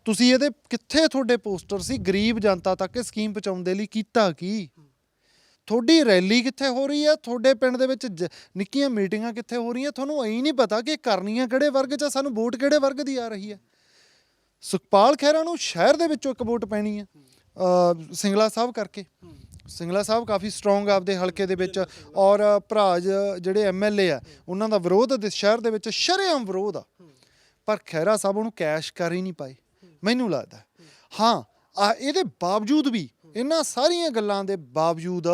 S1: ਤੁਸੀਂ ਇਹਦੇ ਕਿੱਥੇ ਤੁਹਾਡੇ ਪੋਸਟਰ ਸੀ? ਗਰੀਬ ਜਨਤਾ ਤੱਕ ਇਹ ਸਕੀਮ ਪਹੁੰਚਾਉਣ ਦੇ ਲਈ ਕੀਤਾ ਕੀ? ਤੁਹਾਡੀ ਰੈਲੀ ਕਿੱਥੇ ਹੋ ਰਹੀ ਹੈ? ਤੁਹਾਡੇ ਪਿੰਡ ਦੇ ਵਿੱਚ ਜ- ਨਿੱਕੀਆਂ ਮੀਟਿੰਗਾਂ ਕਿੱਥੇ ਹੋ ਰਹੀਆਂ? ਤੁਹਾਨੂੰ ਐਂ ਨਹੀਂ ਪਤਾ ਕਿ ਕਰਨੀਆਂ ਕਿਹੜੇ ਵਰਗ 'ਚ ਆ, ਸਾਨੂੰ ਵੋਟ ਕਿਹੜੇ ਵਰਗ ਦੀ ਆ ਰਹੀ ਹੈ? ਸੁਖਪਾਲ ਖਹਿਰਾ ਨੂੰ ਸ਼ਹਿਰ ਦੇ ਵਿੱਚੋਂ ਇੱਕ ਵੋਟ ਪੈਣੀ ਹੈ ਅ, ਸਿੰਗਲਾ ਸਾਹਿਬ ਕਰਕੇ। ਸਿੰਗਲਾ ਸਾਹਿਬ ਕਾਫੀ ਸਟਰੋਂਗ ਆਪਦੇ ਹਲਕੇ ਦੇ ਵਿੱਚ ਔਰ ਭਰਾ ਜ- ਜਿਹੜੇ ਐਮਐਲਏ ਆ ਉਹਨਾਂ ਦਾ ਵਿਰੋਧ ਦੇ ਸ਼ਹਿਰ ਦੇ ਵਿੱਚ ਸ਼ਰੇਆਮ ਵਿਰੋਧ ਆ। ਪਰ ਖਹਿਰਾ ਸਾਹਿਬ ਉਹਨੂੰ ਕੈਸ਼ ਕਰ ਹੀ ਨਹੀਂ ਪਾਏ। ਮੈਨੂੰ ਲੱਗਦਾ। ਹਾਂ ਆ ਇਹਦੇ ਬਾਵਜੂਦ ਵੀ ਇਹਨਾਂ ਸਾਰੀਆਂ ਗੱਲਾਂ ਦੇ ਬਾਵਜੂਦ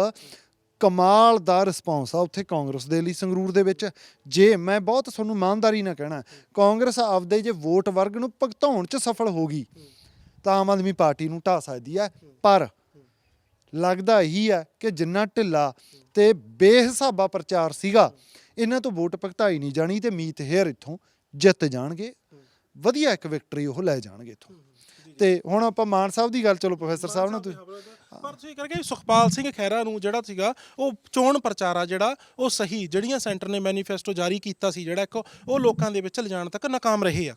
S1: ਕਮਾਲ ਦਾ ਰਿਸਪੌਂਸ ਆ ਉੱਥੇ ਕਾਂਗਰਸ ਦੇ ਲਈ ਸੰਗਰੂਰ ਦੇ ਵਿੱਚ। ਜੇ ਮੈਂ ਬਹੁਤ ਤੁਹਾਨੂੰ ਇਮਾਨਦਾਰੀ ਨਾਲ ਕਹਿਣਾ, ਕਾਂਗਰਸ ਆਪਦੇ ਜੇ ਵੋਟ ਵਰਗ ਨੂੰ ਭਗਤਾਉਣ 'ਚ ਸਫਲ ਹੋ ਗਈ, ਤਾਂ ਆਮ ਆਦਮੀ ਪਾਰਟੀ ਨੂੰ ਢਾ ਸਕਦੀ ਹੈ। ਪਰ ਲੱਗਦਾ ਇਹੀ ਹੈ ਕਿ ਜਿੰਨਾ ਢਿੱਲਾ ਤੇ ਬੇਹਿਸਾਬਾ ਪ੍ਰਚਾਰ ਸੀਗਾ, ਇਹਨਾਂ ਤੋਂ ਵੋਟ ਭਗਤਾਈ ਨਹੀਂ ਜਾਣੀ ਤੇ ਮੀਤ ਹੇਅਰ ਇੱਥੋਂ ਜਿੱਤ ਜਾਣਗੇ। ਵਧੀਆ ਇੱਕ ਵਿਕਟਰੀ ਉਹ ਲੈ ਜਾਣਗੇ ਇੱਥੋਂ। ਤੇ ਹੁਣ ਆਪਾਂ ਮਾਨ ਸਾਹਿਬ ਦੀ ਗੱਲ ਚਲੋ ਪ੍ਰੋਫੈਸਰ ਸਾਹਿਬ ਨਾਲ ਤੁਸੀਂ
S3: ਪਰ ਤੁਸੀਂ ਕਰਕੇ ਸੁਖਪਾਲ ਸਿੰਘ ਖਹਿਰਾ ਨੂੰ ਜਿਹੜਾ ਸੀਗਾ ਉਹ ਚੋਣ ਪ੍ਰਚਾਰ ਆ ਜਿਹੜਾ ਉਹ ਸਹੀ ਜਿਹੜੀਆਂ ਸੈਂਟਰ ਨੇ ਮੈਨੀਫੈਸਟੋ ਜਾਰੀ ਕੀਤਾ ਸੀ ਜਿਹੜਾ ਇੱਕ ਉਹ ਲੋਕਾਂ ਦੇ ਵਿੱਚ ਲਿਜਾਣ ਤੱਕ ਨਾਕਾਮ ਰਹੇ ਆ।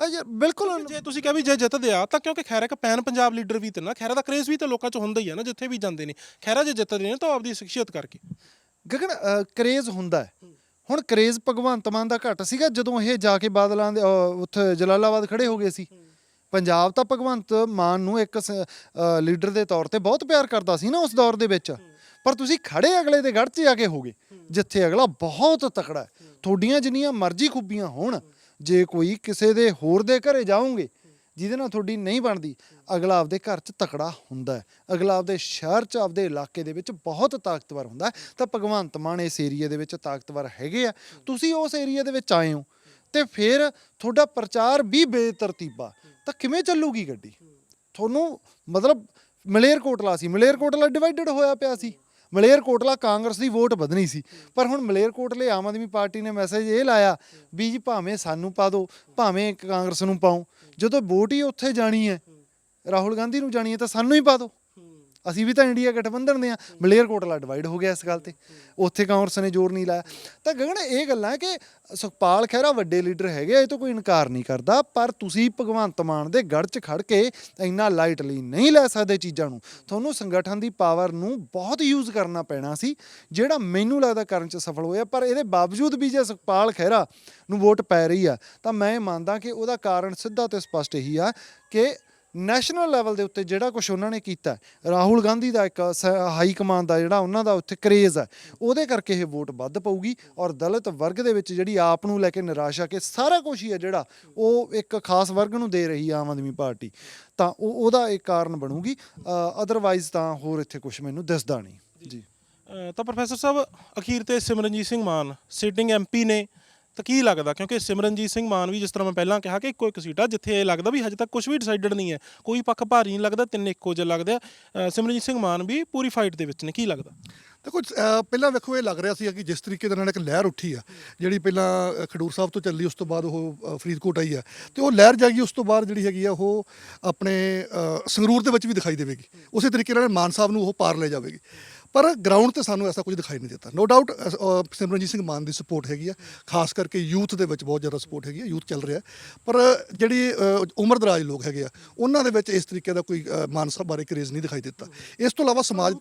S1: ਆ ਯਾਰ ਬਿਲਕੁਲ
S3: ਜੇ ਤੁਸੀਂ ਕਿਹਾ ਵੀ ਜੇ ਜਿੱਤਦੇ ਆ ਤਾਂ ਕਿਉਂਕਿ ਖੈਰਾ ਇੱਕ ਪੈਨ ਪੰਜਾਬ ਲੀਡਰ ਵੀ ਤੇ ਨਾ ਖੈਰਾ ਦਾ ਕ੍ਰੇਜ਼ ਵੀ ਤਾਂ ਲੋਕਾਂ 'ਚ ਹੁੰਦਾ ਹੀ ਆ ਨਾ ਜਿੱਥੇ ਵੀ ਜਾਂਦੇ ਨੇ। ਖੈਰਾ ਜੇ ਜਿੱਤਦੇ ਨੇ ਤਾਂ ਆਪਦੀ ਸ਼ਖਸੀਅਤ ਕਰਕੇ।
S1: ਗਗਨ ਕਰੇਜ਼ ਹੁੰਦਾ ਹੈ। ਹੁਣ ਕਰੇਜ਼ ਭਗਵੰਤ ਮਾਨ ਦਾ ਘੱਟ ਸੀਗਾ ਜਦੋਂ ਇਹ ਜਾ ਕੇ ਬਾਦਲਾਂ ਦੇ ਅ, ਉੱਥੇ ਜਲਾਲਾਬਾਦ ਖੜੇ ਹੋ ਗਏ ਸੀ। ਪੰਜਾਬ ਤਾਂ ਭਗਵੰਤ ਮਾਨ ਨੂੰ ਇੱਕ ਲੀਡਰ ਦੇ ਤੌਰ ਤੇ ਬਹੁਤ ਪਿਆਰ ਕਰਦਾ ਸੀ ਨਾ ਉਸ ਦੌਰ ਦੇ ਵਿੱਚ। ਪਰ ਤੁਸੀਂ ਖੜੇ ਅਗਲੇ ਦੇ ਗੜ 'ਚ ਜਾ ਕੇ ਹੋਗੇ ਜਿੱਥੇ ਅਗਲਾ ਬਹੁਤ ਤਕੜਾ ਹੈ। ਤੁਹਾਡੀਆਂ ਜਿੰਨੀਆਂ ਮਰਜ਼ੀ ਖੂਬੀਆਂ ਹੋਣ ਜੇ ਕੋਈ ਕਿਸੇ ਦੇ ਹੋਰ ਦੇ ਘਰੇ ਜਾਓਗੇ ਜਿਹਦੇ ਨਾਲ ਤੁਹਾਡੀ ਨਹੀਂ ਬਣਦੀ ਅਗਲਾ ਆਪਦੇ ਘਰ 'ਚ ਤਕੜਾ ਹੁੰਦਾ ਹੈ। ਅਗਲਾ ਆਪਦੇ ਸ਼ਹਿਰ 'ਚ ਆਪਦੇ ਇਲਾਕੇ ਦੇ ਵਿੱਚ ਬਹੁਤ ਤਾਕਤਵਰ ਹੁੰਦਾ ਤਾਂ ਭਗਵੰਤ ਮਾਨ ਇਸ ਏਰੀਆ ਦੇ ਵਿੱਚ ਤਾਕਤਵਰ ਹੈਗੇ ਆ। ਤੁਸੀਂ ਉਸ ਏਰੀਆ ਦੇ ਵਿੱਚ ਆਏ ਹੋ। ਤੇ ਫਿਰ ਤੁਹਾਡਾ ਪ੍ਰਚਾਰ ਵੀ ਬੇਤਰਤੀਬਾ। ਤਾਂ ਕਿਵੇਂ ਚੱਲੂਗੀ ਗੱਡੀ? ਤੁਹਾਨੂੰ ਮਤਲਬ ਮਲੇਰਕੋਟਲਾ ਸੀ। ਮਲੇਰਕੋਟਲਾ ਡਿਵਾਈਡਡ ਹੋਇਆ ਪਿਆ ਸੀ। ਮਲੇਰਕੋਟਲਾ ਕਾਂਗਰਸ ਦੀ ਵੋਟ ਵਧਣੀ ਸੀ। ਪਰ ਹੁਣ ਮਲੇਰਕੋਟਲੇ ਆਮ ਆਦਮੀ ਪਾਰਟੀ ਨੇ ਮੈਸੇਜ ਇਹ ਲਾਇਆ ਵੀ ਜੀ ਭਾਵੇਂ ਸਾਨੂੰ ਪਾ ਦਿਓ, ਭਾਵੇਂ ਕਾਂਗਰਸ ਨੂੰ ਪਾਓ। ਜਦੋਂ ਵੋਟ ਹੀ ਉੱਥੇ ਜਾਣੀ ਹੈ, ਰਾਹੁਲ ਗਾਂਧੀ ਨੂੰ ਜਾਣੀ ਹੈ ਤਾਂ ਸਾਨੂੰ ਹੀ ਪਾ ਦਿਓ। ਅਸੀਂ ਵੀ ਤਾਂ ਇੰਡੀਆ ਗਠਬੰਧਨ ਦੇ ਆ ਮਲੇਰਕੋਟਲਾ ਡਿਵਾਈਡ ਹੋ ਗਿਆ ਇਸ ਗੱਲ ਤੇ। ਉੱਥੇ ਕਾਂਗਰਸ ਨੇ ਜ਼ੋਰ ਨਹੀਂ ਲਾਇਆ। ਤਾਂ ਗਗਨ ਇਹ ਗੱਲਾਂ ਹੈ ਕਿ ਸੁਖਪਾਲ ਖਹਿਰਾ ਵੱਡੇ ਲੀਡਰ ਹੈਗੇ ਆ, ਇਹ ਤੋਂ ਕੋਈ ਇਨਕਾਰ ਨਹੀਂ ਕਰਦਾ ਪਰ ਤੁਸੀਂ ਭਗਵੰਤ ਮਾਨ ਦੇ ਗੜ 'ਚ ਖੜ ਕੇ ਇੰਨਾ ਲਾਈਟਲੀ ਨਹੀਂ ਲੈ ਸਕਦੇ ਚੀਜ਼ਾਂ ਨੂੰ। ਤੁਹਾਨੂੰ ਸੰਗਠਨ ਦੀ ਪਾਵਰ ਨੂੰ ਬਹੁਤ ਯੂਜ਼ ਕਰਨਾ ਪੈਣਾ ਸੀ ਜਿਹੜਾ ਮੈਨੂੰ ਲੱਗਦਾ ਕਰਨ 'ਚ ਸਫਲ ਹੋਇਆ ਪਰ ਇਹਦੇ ਬਾਵਜੂਦ ਵੀ ਜੇ ਸੁਖਪਾਲ ਖਹਿਰਾ ਨੂੰ ਵੋਟ ਪੈ ਰਹੀ ਆ ਤਾਂ ਮੈਂ ਇਹ ਮੰਨਦਾ ਕਿ ਉਹਦਾ ਕਾਰਨ ਸਿੱਧਾ ਤੇ ਸਪਸ਼ਟ ਇਹੀ ਆ ਕਿ ਨੈਸ਼ਨਲ ਲੈਵਲ ਦੇ ਉੱਤੇ ਜਿਹੜਾ ਕੁਝ ਉਹਨਾਂ ਨੇ ਕੀਤਾ ਰਾਹੁਲ ਗਾਂਧੀ ਦਾ ਇੱਕ ਸ- ਹਾਈ ਕਮਾਂਡ ਦਾ ਜਿਹੜਾ ਉਹਨਾਂ ਦਾ ਉੱਥੇ ਕਰੇਜ਼ ਹੈ, ਉਹਦੇ ਕਰਕੇ ਇਹ ਵੋਟ ਵੱਧ ਪਊਗੀ ਔਰ ਦਲਿਤ ਵਰਗ ਦੇ ਵਿੱਚ ਜਿਹੜੀ ਆਪ ਨੂੰ ਲੈ ਕੇ ਨਿਰਾਸ਼ਾ ਕਿ ਸਾਰਾ ਕੁਝ ਹੀ ਹੈ ਜਿਹੜਾ ਉਹ ਇੱਕ ਖਾਸ ਵਰਗ ਨੂੰ ਦੇ ਰਹੀ ਆਮ ਆਦਮੀ ਪਾਰਟੀ, ਤਾਂ ਉਹ, ਉਹਦਾ ਇੱਕ ਕਾਰਨ ਬਣੂਗੀ। ਅਦਰਵਾਈਜ਼ ਤਾਂ ਹੋਰ ਇੱਥੇ ਕੁਝ ਮੈਨੂੰ ਦਿਸਦਾ ਨਹੀਂ। ਜੀ।
S3: ਤਾਂ ਪ੍ਰੋਫੈਸਰ ਸਾਹਿਬ, ਅਖੀਰ ਤੇ ਸਿਮਰਨਜੀਤ ਸਿੰਘ ਮਾਨ ਸਿਟਿੰਗ ਐਮਪੀ ਨੇ ਤਾਂ ਕੀ ਲੱਗਦਾ? ਕਿਉਂਕਿ ਸਿਮਰਨਜੀਤ ਸਿੰਘ ਮਾਨ ਵੀ ਜਿਸ ਤਰ੍ਹਾਂ ਮੈਂ ਪਹਿਲਾਂ ਕਿਹਾ ਕਿ ਇੱਕੋ ਇੱਕ ਸੀਟ ਆ ਜਿੱਥੇ ਇਹ ਲੱਗਦਾ ਵੀ ਹਜੇ ਤੱਕ ਕੁਝ ਵੀ ਡਿਸਾਈਡਡ ਨਹੀਂ ਹੈ। ਕੋਈ ਪੱਖ ਭਾਰੀ ਨਹੀਂ ਲੱਗਦਾ ਤਿੰਨ ਇੱਕੋ ਜਿਹੇ ਲੱਗਦੇ ਆ। ਅ, ਸਿਮਰਨਜੀਤ ਸਿੰਘ ਮਾਨ ਵੀ ਪੂਰੀ ਫਾਈਟ ਦੇ ਵਿੱਚ ਨੇ ਕੀ ਲੱਗਦਾ?
S2: ਦੇਖੋ ਅਹ ਪਹਿਲਾਂ ਵੇਖੋ ਇਹ ਲੱਗ ਰਿਹਾ ਸੀ ਕਿ ਜਿਸ ਤਰੀਕੇ ਦੇ ਨਾਲ ਇੱਕ ਲਹਿਰ ਉੱਠੀ ਆ ਜਿਹੜੀ ਪਹਿਲਾਂ ਅਹ ਖਡੂਰ ਸਾਹਿਬ ਤੋਂ ਚੱਲੀ ਉਸ ਤੋਂ ਬਾਅਦ ਉਹ ਅਹ ਫਰੀਦਕੋਟ ਆਈ ਆ। ਤੇ ਉਹ ਲਹਿਰ ਜਾਗੀ ਉਸ ਤੋਂ ਬਾਅਦ ਜਿਹੜੀ ਹੈਗੀ ਆ ਉਹ ਆਪਣੇ ਅਹ ਸੰਗਰੂਰ ਦੇ ਵਿੱਚ ਵੀ ਦਿਖਾਈ ਦੇਵੇਗੀ। ਉਸੇ ਤਰੀਕੇ ਨਾਲ ਮਾਨ ਸਾਹਿਬ ਨੂੰ ਉਹ ਪਾਰ ਲੈ ਜਾਵੇਗੀ। ਪਰ ਗਰਾਊਂਡ ਤੇ ਸਾਨੂੰ ਐਸਾ ਕੁਝ ਦਿਖਾਈ ਨਹੀਂ ਦਿੱਤਾ। ਨੋ ਡਾਊਟ ਸਿਮਰਨਜੀਤ ਸਿੰਘ ਮਾਨ ਦੀ ਸਪੋਰਟ ਹੈਗੀ ਆ। ਖਾਸ ਕਰਕੇ ਯੂਥ ਦੇ ਵਿੱਚ ਬਹੁਤ ਜ਼ਿਆਦਾ ਸਪੋਰਟ ਹੈਗੀ ਆ ਯੂਥ ਚੱਲ ਰਿਹਾ। ਪਰ ਜਿਹੜੀ ਅਹ, ਉਮਰਦਰਾਜ ਲੋਕ ਹੈਗੇ ਆ ਉਹਨਾਂ ਦੇ ਵਿੱਚ ਇਸ ਤਰੀਕੇ ਦਾ ਕੋਈ ਮਾਨ ਸਾਹਿਬ ਬਾਰੇ ਕਰੇਜ਼ ਨਹੀਂ ਦਿਖਾਈ ਦਿੱਤਾ। ਇਸ ਤੋਂ ਇਲਾਵਾ ਸਮਾਜ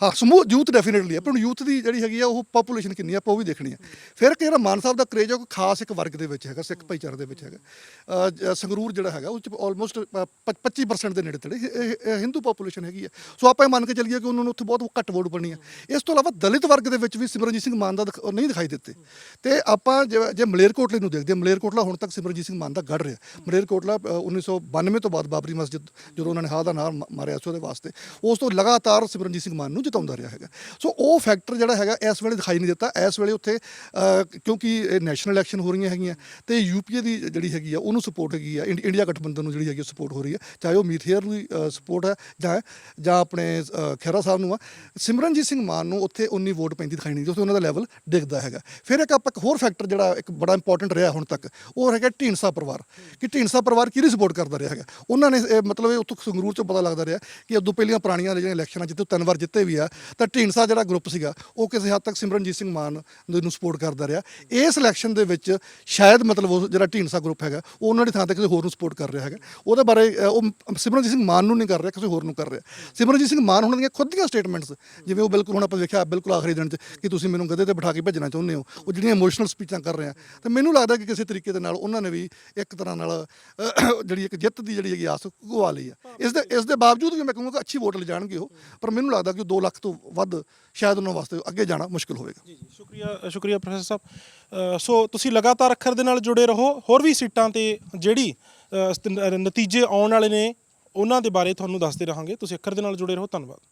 S2: ਹਾਂ ਸਮੂਹ ਯੂਥ ਡੈਫੀਨਿਟਲੀ ਹੈ ਪਰ ਯੂਥ ਦੀ ਜਿਹੜੀ ਹੈਗੀ ਆ ਉਹ ਪੋਪੂਲੇਸ਼ਨ ਕਿੰਨੀ ਆ ਆਪਾਂ ਉਹ ਵੀ ਦੇਖਣੀ ਆ। ਫਿਰ ਕਿ ਜਿਹੜਾ ਮਾਨ ਸਾਹਿਬ ਦਾ ਕਰੇਜ ਆ ਉਹ ਖਾਸ ਇੱਕ ਵਰਗ ਦੇ ਵਿੱਚ ਹੈਗਾ ਸਿੱਖ ਭਾਈਚਾਰੇ ਦੇ ਵਿੱਚ ਹੈਗਾ। ਸੰਗਰੂਰ ਜਿਹੜਾ ਹੈਗਾ ਉਹ ਚ ਆਲਮੋਸਟ 25% ਦੇ ਨੇੜੇ ਤੇੜੇ ਹਿੰਦੂ ਪੋਪੂਲੇਸ਼ਨ ਹੈਗੀ ਆ। ਸੋ ਆਪਾਂ ਇਹ ਮੰਨ ਕੇ ਚੱਲੀਏ ਕਿ ਉਹਨਾਂ ਨੂੰ ਉੱਥੇ ਬਹੁਤ ਘੱਟ ਵੋਟ ਪੜਨੀ ਆ। ਇਸ ਤੋਂ ਇਲਾਵਾ ਦਲਿਤ ਵਰਗ ਦੇ ਵਿੱਚ ਵੀ ਸਿਮਰਨਜੀਤ ਸਿੰਘ ਮਾਨ ਦਾ ਨਹੀਂ ਦਿਖਾਈ ਦਿੱਤੇ। ਤੇ ਆਪਾਂ ਜੇ ਜੇ ਮਲੇਰਕੋਟਲੇ ਨੂੰ ਦੇਖਦੇ ਹਾਂ ਮਲੇਰਕੋਟਲਾ ਹੁਣ ਤੱਕ ਸਿਮਰਨਜੀਤ ਸਿੰਘ ਮਾਨ ਦਾ ਗੜ ਰਿਹਾ। ਮਲੇਰਕੋਟਲਾ ਅ, 1992 ਤੋਂ ਬਾਅਦ ਬਾਬਰੀ ਮਸਜਿਦ ਜਦੋਂ ਉਹਨਾਂ ਨੇ ਹਾਂ ਦਾ ਨਾਮ ਮਾਰਿਆ ਸੀ ਉਹਦੇ ਵਾਸਤੇ ਉਸ ਤੋਂ ਲਗਾਤਾਰ ਸਿਮਰਨਜੀਤ ਸਿੰਘ ਮਾਨ ਨੂੰ ਜਿਤਾਉਂਦਾ ਰਿਹਾ ਹੈਗਾ। ਸੋ ਉਹ ਫੈਕਟਰ ਜਿਹੜਾ ਹੈਗਾ ਇਸ ਵੇਲੇ ਦਿਖਾਈ ਨਹੀਂ ਦਿੱਤਾ। ਇਸ ਵੇਲੇ ਉੱਥੇ ਕਿਉਂਕਿ ਨੈਸ਼ਨਲ ਇਲੈਕਸ਼ਨ ਹੋ ਰਹੀਆਂ ਹੈਗੀਆਂ ਤੇ ਯੂਪੀਏ ਦੀ ਜਿਹੜੀ ਹੈਗੀ ਆ ਉਹਨੂੰ ਸਪੋਰਟ ਹੈਗੀ ਆ। ਇੰਡੀਆ ਗਠਬੰਧਨ ਨੂੰ ਜਿਹੜੀ ਹੈਗੀ ਸਪੋਰਟ ਹੋ ਰਹੀ ਹੈ ਚਾਹੇ ਉਹ ਮੀਥੇਅਰ ਦੀ ਸਪੋਰਟ ਹੈ ਜਾਂ ਜਾਂ ਆਪਣੇ ਅ, ਖਹਿਰਾ ਸਾਹਿਬ ਨੂੰ ਆ। ਸਿਮਰਨਜੀਤ ਸਿੰਘ ਮਾਨ ਨੂੰ ਉੱਥੇ ਉਨੀ ਵੋਟ ਪੈਂਦੀ ਦਿਖਾਈ ਨਹੀਂ ਦਿੱਤੀ ਉੱਥੇ ਉਹਨਾਂ ਦਾ ਲੈਵਲ ਡਿੱਗਦਾ ਹੈਗਾ। ਫਿਰ ਇੱਕ ਆਪਾਂ ਇੱਕ ਹੋਰ ਫੈਕਟਰ ਜਿਹੜਾ ਇੱਕ ਬੜਾ ਇੰਪੋਰਟੈਂਟ ਰਿਹਾ ਹੁਣ ਤੱਕ, ਉਹ ਹੈਗਾ ਢੀਂਡਸਾ ਪਰਿਵਾਰ। ਕਿ ਢੀਂਡਸਾ ਪਰਿਵਾਰ ਕਿਹਦੀ ਸਪੋਰਟ ਕਰਦਾ ਰਿਹਾ ਹੈਗਾ? ਉਹਨਾਂ ਨੇ ਮਤਲਬ ਉੱਥੋਂ ਸੰਗਰੂਰ ਚੋਂ ਪਤਾ ਲੱਗਦਾ ਰਿਹਾ ਕਿ ਉਦੋਂ ਪਹਿਲੀਆਂ ਪੁਰਾਣੀਆਂ ਜਿਹੜੀਆਂ ਇਲੈਕਸ਼ਨਾਂ ਜਿੱਥੇ ਤਿੰਨ ਵਾਰ ਜਿੱਤੇ ਵੀ ਆ, ਤਾਂ ਢੀਂਡਸਾ ਜਿਹੜਾ ਗਰੁੱਪ ਸੀਗਾ, ਉਹ ਕਿਸੇ ਹੱਦ ਤੱਕ ਸਿਮਰਨਜੀਤ ਸਿੰਘ ਮਾਨ ਨੂੰ ਸਪੋਰਟ ਕਰਦਾ ਰਿਹਾ। ਇਸ ਇਲੈਕਸ਼ਨ ਦੇ ਵਿੱਚ ਸ਼ਾਇਦ ਮਤਲਬ ਉਹ ਜਿਹੜਾ ਢੀਂਡਸਾ ਗਰੁੱਪ ਹੈਗਾ, ਉਹ ਉਹਨਾਂ ਦੀ ਥਾਂ ਤੇ ਕਿਸੇ ਹੋਰ ਨੂੰ ਸਪੋਰਟ ਕਰ ਰਿਹਾ ਹੈਗਾ। ਉਹਦੇ ਬਾਰੇ ਉਹ ਸਿਮਰਨਜੀਤ ਸਿੰਘ ਮਾਨ ਨੂੰ ਨਹੀਂ ਕਰ ਰਿਹਾ, ਕਿਸੇ ਹੋਰ ਨੂੰ ਕਰ ਰਿਹਾ। ਸਿਮਰਨਜੀਤ ਸਿੰਘ ਮਾਨ ਉਹਨਾਂ ਦੀਆਂ ਖੁਦ ਦੀਆਂ ਸਟੇਟਮੈਂਟਸ ਜਿਵੇਂ ਉਹ ਬਿਲਕੁਲ ਹੁਣ ਆਪਾਂ ਵੇਖਿਆ, ਬਿਲਕੁਲ ਆਖਰੀ ਦਿਨ 'ਚ ਕਿ ਤੁਸੀਂ ਮੈਨੂੰ ਗਧੇ ਤੇ ਬਿਠਾ ਕੇ ਭੇਜਣਾ ਚਾਹੁੰਦੇ ਹੋ। ਉਹ ਜਿਹੜੀਆਂ ਇਮੋਸ਼ਨਲ ਸਪੀਚਾਂ ਕਰ ਰਹੇ ਆ। ਤੇ ਮੈਨੂੰ ਲੱਗਦਾ ਕਿ ਕਿਸੇ ਤਰੀਕੇ ਦੇ ਨਾਲ ਉਹਨਾਂ ਨੇ ਵੀ ਇੱਕ ਤਰ੍ਹਾਂ ਨਾਲ ਜਿਹੜੀ ਇੱਕ ਜਿੱਤ ਦੀ ਜਿਹੜੀ ਹੈਗੀ ਆਸ ਗਵਾ ਲਈ ਆ। ਇਸ ਦੇ ਇਸ ਦੇ ਬਾਵਜੂਦ ਵੀ ਮੈਂ ਕਹੂੰਗਾ ਕਿ ਅੱਛੀ ਵੋਟ ਲਿਜਾਣਗੇ ਉਹ, ਪਰ ਮੈਨੂੰ ਲੱਗਦਾ ਕਿ 2 ਲੱਖ ਤੋਂ ਵੱਧ ਸ਼ਾਇਦ ਉਹਨਾਂ ਵਾਸਤੇ ਅੱਗੇ ਜਾਣਾ ਮੁਸ਼ਕਲ ਹੋਵੇਗਾ।
S3: ਜੀ ਜੀ। ਸ਼ੁਕਰੀਆ ਸ਼ੁਕਰੀਆ ਪ੍ਰੋਫੈਸਰ ਸਾਹਿਬ। ਸੋ ਤੁਸੀਂ ਲਗਾਤਾਰ ਅੱਖਰ ਦੇ ਨਾਲ ਜੁੜੇ ਰਹੋ। ਹੋਰ ਵੀ ਸੀਟਾਂ ਤੇ ਜਿਹੜੀ ਨਤੀਜੇ ਆਉਣ ਵਾਲੇ ਨੇ, ਉਹਨਾਂ ਦੇ ਬਾਰੇ ਤੁਹਾਨੂੰ ਦੱਸਦੇ ਰਹਾਂਗੇ। ਤੁਸੀਂ ਅੱਖਰ ਦੇ ਨਾਲ ਜੁੜੇ ਰਹੋ। ਧੰਨਵਾਦ।